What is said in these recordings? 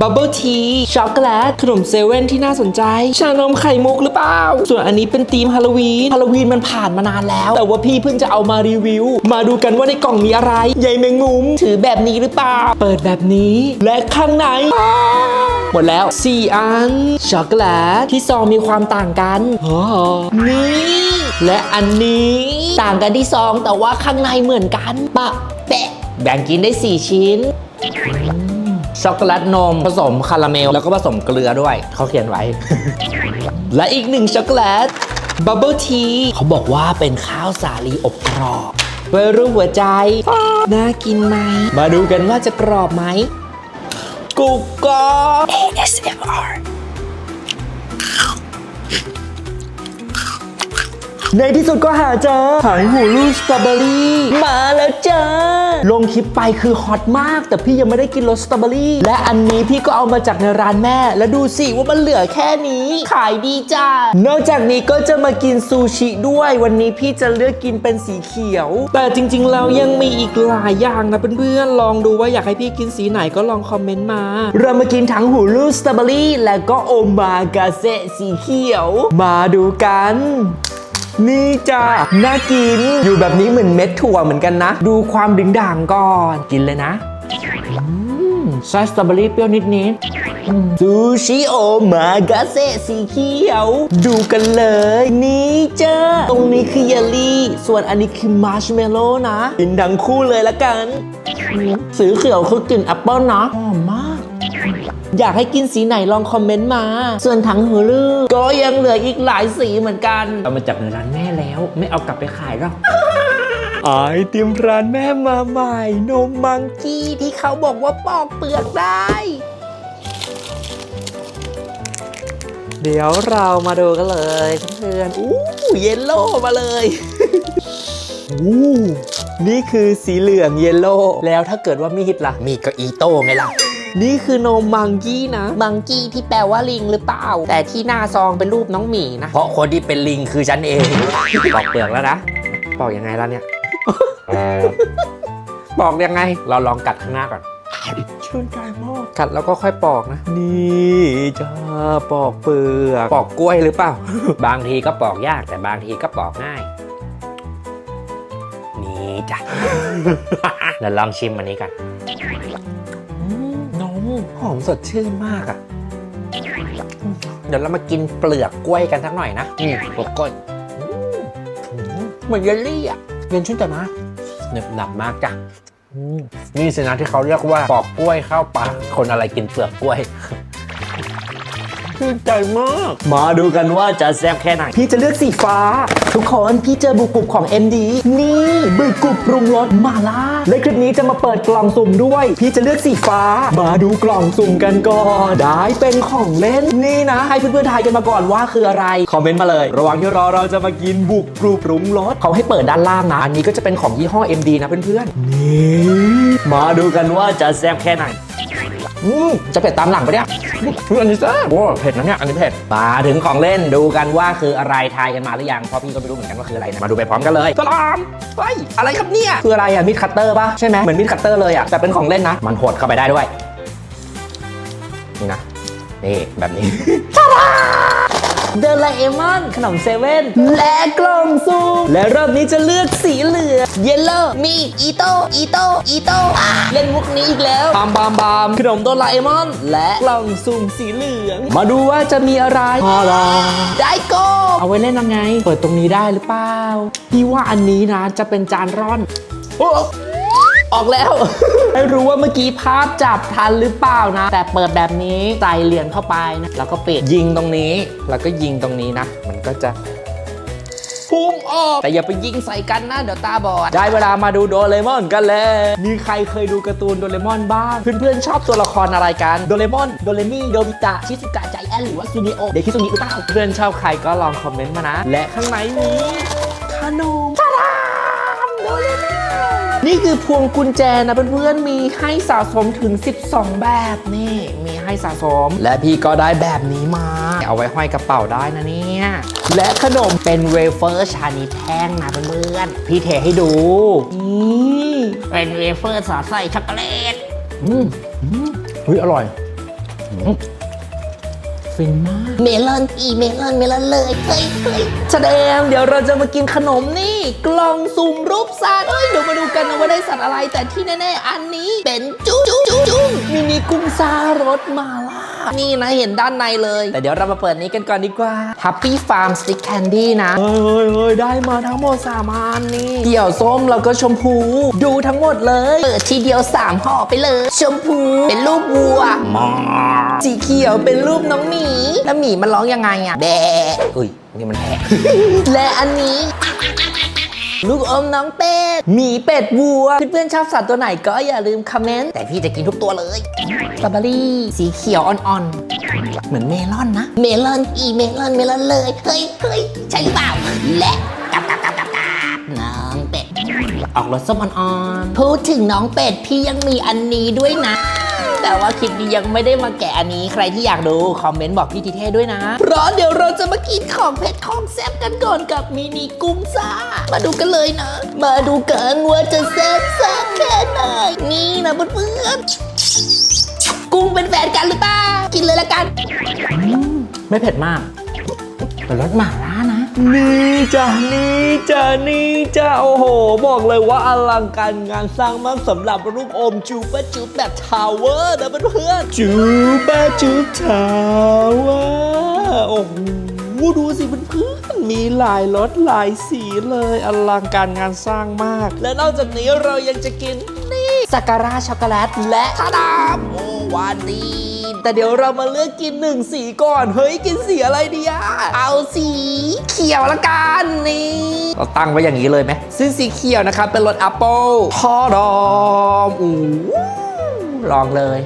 บับเบิลทีช็อกโกแลตขนมเซเว่นที่น่าสนใจ ชานมไข่มุกหรือเปล่า ส่วนอันนี้เป็นธีมฮาโลวีนฮาโลวีนมันผ่านมานานแล้ว แต่ว่าพี่เพิ่งจะเอามารีวิว มาดูกันว่าในกล่องมีอะไรใยแมงมุม ถือแบบนี้หรือเปล่า เปิดแบบนี้ และข้างในหมดแล้ว 4 อัน ช็อกโกแลตที่ซองมีความต่างกันนี่และอันนี้ต่างกันที่ซองแต่ว่าข้างในเหมือนกันปะแปะแบ่งกินได้ 4 ชิ้น ช็อกโกแลตนม ผสมคาราเมล แล้วก็ผสมเกลือด้วย เขาเขียนไว้ และอีกหนึ่งช็อกโกแลตบับเบิลทีเขาบอกว่าเป็นข้าวสาลีอบกรอบเพื่อรูปหัวใจ น่ากินไหม มาดูกันว่าจะกรอบไหมกุกกอบ ASMR ในที่สุดก็หาเจอหายหูลูกสตรอเบอรี่มาแล้วจ้าลงคลิปไปคือฮอตมาก แต่พี่ยังไม่ได้กินรสสตรอเบอรี่ และอันนี้พี่ก็เอามาจากในร้านแม่ แล้วดูสิว่ามันเหลือแค่นี้ ขายดีจ้านอกจากนี้ก็จะมากินซูชิด้วย วันนี้พี่จะเลือกกินเป็นสีเขียว แต่จริงๆแล้วยังมีอีกหลายอย่างนะเพื่อนๆลองดูว่าอยากให้พี่กินสีไหนก็ลองคอมเมนต์มา เรามากินทั้งหูลูกสตรอเบอรี่และก็โอมากาเซสีเขียว มาดูกัน นี่จ้าน่ากิน อยู่แบบนี้เหมือนเม็ดถั่วเหมือนกันนะ ดูความดึงด่างก่อน กินเลยนะอืมไส้สตรอเบอรี่เปรี้ยวนิดๆอืมซูชิโอมากาเซสีเขียว ดูกันเลย นี่จ้าตรงนี้คือเยลลี่ ส่วนอันนี้คือมาร์ชเมลโล่นะกินทั้งคู่เลยละกันอืมสีเขียวคือกลิ่นแอปเปิลนะหอมมาก อยากให้กินสีไหนลองคอมเมนต์มา ส่วนถังหูลือก็ยังเหลืออีกหลายสีเหมือนกันเอามาจากในร้านแม่แล้ว ไม่เอากลับไปขายหรอกไอติมร้านแม่มาใหม่ นมมังกี้ที่เขาบอกว่าปอกเปลือกได้ เดี๋ยวเรามาดูกันเลยเพื่อนๆอู้เยลโล่มาเลยอู้นี่คือสีเหลืองเยลโล่แล้วถ้าเกิดว่ามีดล่ะ มีดก็อีโต้ไงล่ะ นี่คือนมมังกี้นะมังกี้ที่แปลว่าลิงหรือเปล่า แต่ที่หน้าซองเป็นรูปน้องหมีนะ เพราะคนที่เป็นลิงคือฉันเองปอกเปลือกแล้วนะปอกยังไงล่ะเนี่ยปอกยังไง เราลองกัดข้างหน้าก่อนชื่นใจมากกัดแล้วก็ค่อยปอกนะ นี่จ้าปอกเปลือกปอกกล้วยหรือเปล่า บางทีก็ปอกยากแต่บางทีก็ปอกง่าย นี่จ้ะแล้วลองชิมอันนี้กันนม หอมสดชื่นมากอะ่ะ เดี๋ยวเรามากินเปลือกกล้วยกันสักหน่อยนะนี่เปลือกกล้วยอืมอืมเหมือนเยลลี่อะเย็นชื่นใจมากหนึบหนับมากจ้ะอืมนี่สินะที่เขาเรียกว่าปอกกล้วยเข้าปากคนอะไรกินเปลือกกล้วย ชื่นใจมาก มาดูกันว่าจะแซ่บแค่ไหน พี่จะเลือกสีฟ้า ทุกคนพี่เจอบุกกรุบของ MD นี่บุกกรุบปรุงรสมาล่าและคลิปนี้จะมาเปิดกล่องสุ่มด้วย พี่จะเลือกสีฟ้า มาดูกล่องสุ่มกันก่อนได้เป็นของเล่นนี่นะ ให้เพื่อนๆทายกันมาก่อนว่าคืออะไรคอมเมนต์มาเลย ระหว่างที่รอเราจะมากินบุกกรุบปรุงรสเขาให้เปิดด้านล่างนะอันนี้ก็จะเป็นของยี่ห้อ MD นะเพื่อนๆนี่มาดูกันว่าจะแซ่บแค่ไหน อืมจะเผ็ดตามหลังปะเนี่ยอืมอันนี้แซ่บโอ้เผ็ดนะเนี่ย อันนี้เผ็ดมาถึงของเล่นดูกันว่าคืออะไรทายกันมาหรือยังเพราะพี่ก็ไม่รู้เหมือนกันว่าคืออะไรนะมาดูไปพร้อมกันเลยสลามเฮ้ยอะไรครับเนี่ยคืออะไรอะมีดคัตเตอร์ปะใช่ไหมเหมือนมีดคัตเตอร์เลยอะแต่เป็นของเล่นนะมันหดเข้าไปได้ด้วย นี่นะนี่แบบนี้ เดลเอมอนขนมเซเว่นและกล่องซูมและรอบนี้จะเลือกสีเหลืองเยลโล่มีอีโตอีโตอีโตเล่นมุกนี้อีกแล้วบามบามบามขนมโดราเอมอน และกล่องซูมสีเหลือง มาดูว่าจะมีอะไรฮาราได้โก้เอาไว้เล่นยังไง เปิดตรงนี้ได้หรือเปล่าพี่ว่าอันนี้นะจะเป็นจานร่อนโอ้ ออกแล้ว ไม่รู้ว่าเมื่อกี้ภาพจับทันหรือเปล่านะ แต่เปิดแบบนี้ใส่เหรียญเข้าไปนะแล้วก็ปิดยิงตรงนี้ แล้วก็ยิงตรงนี้นะ มันก็จะพุ่งออกแต่อย่าไปยิงใส่กันนะเดี๋ยวตาบอด ได้เวลามาดูโดเรมอนกันแล้ว มีใครเคยดูการ์ตูนโดเรมอนบ้าง เพื่อนๆชอบตัวละครอะไรกัน โดเรมอน โดเรมี่ โดบิตะ ชิซุกะใจแอนหรือว่าซูนิโอ เด็กคิซุงิหรือเปล่า เพื่อนชอบใครก็ลองคอมเมนต์มานะ และข้างในนี้ขนมตาดามโดเรมอน นี่คือพวงกุญแจนะเพื่อนๆมีให้สะสมถึง 12 แบบนี่มีให้สะสม และพี่ก็ได้แบบนี้มา เอาไว้ห้อยกระเป๋าได้นะเนี่ยและขนมเป็นเวเฟอร์ชานีแท่งนะเพื่อนๆพี่เทให้ดูนี่เป็นเวเฟอร์สอดไส้ช็อกโกแลตอืมอืมเฮ้ยอร่อย ฟินมาก เมลอนอีเมลอนเมลอนเลยเฮ้ยเฮ้ยแสดงเดี๋ยวเราจะมากินขนมนี่ กล่องสุ่มรูปสัตว์เอ้ยเดี๋ยวมาดูกันนะว่าได้สัตว์อะไร แต่ที่แน่ๆอันนี้เป็นจุ๊จุ๊ จุ๊จุ๊มินิกุ้งซารสมาล่านี่นะเห็นด้านในเลย แต่เดี๋ยวเรามาเปิดนี้กันก่อนดีกว่า Happy Farm Stick Candy นะ เฮ้ยเฮ้ยเฮ้ยได้มาทั้งหมด3อันนี่เกี่ยวส้มแล้วก็ชมพู ดูทั้งหมดเลย เปิดทีเดียวสามห่อไปเลย ชมพูเป็นรูปวัวสีเขียวเป็นรูปน้องหมี แล้วหมีมันร้องยังไงอะแบะอุ้ยนี่มันแพ้และอันนี้ ลูกอมน้องเป็ดหมีเป็ดวัว เพื่อนๆชอบสัตว์ตัวไหนก็อย่าลืมคอมเมนต์ แต่พี่จะกินทุกตัวเลยสตรอเบอรี่สีเขียวอ่อนๆ เหมือนเมลอนนะ เมลอนอีเมลอนเมลอนเลย เฮ้ยเฮ้ยใช่หรือเปล่า และกับกับกับกับกับน้องเป็ด ออกรสส้มอ่อนๆ พูดถึงน้องเป็ดพี่ยังมีอันนี้ด้วยนะ แต่ว่าคลิปนี้ยังไม่ได้มาแกะอันนี้ ใครที่อยากดูคอมเมนต์บอกพี่ทีเท่ด้วยนะ เพราะเดี๋ยวเราจะมากินของเผ็ดของแซ่บกันก่อนกับมินิกุ้งซ่า มาดูกันเลยนะ มาดูกันว่าจะแซ่บซ่าแค่ไหน นี่นะเพื่อนๆกุ้งเป็นแฟนกันหรือเปล่า กินเลยละกัน ไม่เผ็ดมากเป็นรสหม่าล่า นะนี่จ้ะนี่จ้ะนี่จ้ะโอ้โห บอกเลยว่าอลังการงานสร้างมากสำหรับรูปอมจูปะจูบแบบทาวเวอร์นะเพื่อนๆจูปะจูบทาวเวอร์โอ้โหดูสิเพื่อนๆมีหลายรสหลายสีเลยอลังการงานสร้างมาก และนอกจากนี้เรายังจะกินนี่ สักการะช็อกโกแลตและทาดามโอวานีนแต่เดี๋ยวเรามาเลือกกินหนึ่งสีก่อน เฮ้ยกินสีอะไรดีอะเอาสีเขียวละกันนี่ เราตั้งไว้อย่างนี้เลยไหมซึ่งสีเขียวนะครับเป็นรสแอปเปิลทอดอมอู้ลองเลย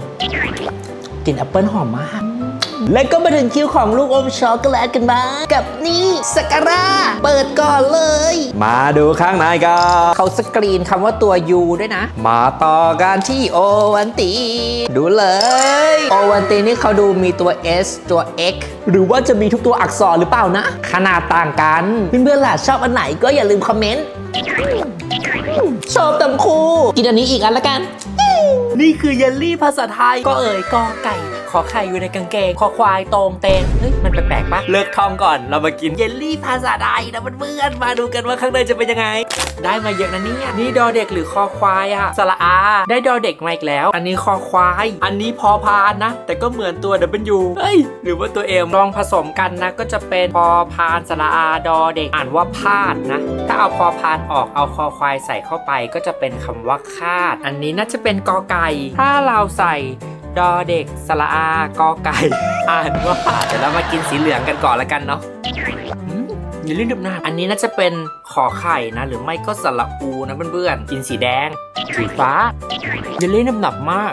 กลิ่นแอปเปิลหอมมาก และก็มาถึงคิวของลูกอมช็อกโกแลตกันบ้าง กับนี่สักการะเปิดก่อนเลย มาดูข้างในกันเขาสกรีนคำว่าตัว U ด้วยนะ มาต่อกันที่โอวันตี ดูเลย โอวันตีนี่เขาดูมีตัว S ตัว X หรือว่าจะมีทุกตัวอักษรหรือเปล่านะ ขนาดต่างกัน เพื่อนๆล่ะชอบอันไหนก็อย่าลืมคอมเมนต์ชอบตำคูกินอันนี้อีกอันละกัน นี่คือเยลลี่ภาษาไทยก็เอ่ยกอไก่ ขอไข่อยู่ในกางเกงคอควายตรงเตงเฮ้ยมันแปลกๆปะเลิกท่องก่อนเรามากินเยลลี่ภาษาไทยนะเพื่อนๆมาดูกันว่าข้างในจะเป็นยังไง ได้มาเยอะนะเนี่ยนี่ดอเด็กหรือคอควายอะสระอา ได้ดอเด็กมาอีกแล้ว อันนี้คอควาย อันนี้พอพานนะ แต่ก็เหมือนตัว W เฮ้ยหรือว่าตัวเอ็มลองผสมกันนะ ก็จะเป็นพอพานสระอาดอเด็กอ่านว่าพาดนะ ถ้าเอาพอพานออกเอาคอควายใส่เข้าไปก็จะเป็นคำว่าคาด อันนี้น่าจะเป็นกอไก่ถ้าเราใส่ ดอเด็กสระอากอไก่ อ่านว่าเดี๋ยวเรามากินสีเหลืองกันก่อนละกันเนาะอืมอย่าลืมดับหน้าอันนี้น่าจะเป็นขอไข่นะ หรือไม่ก็สระอูนะเพื่อนๆกินสีแดง สีฟ้าอย่าลืมดับหนับมาก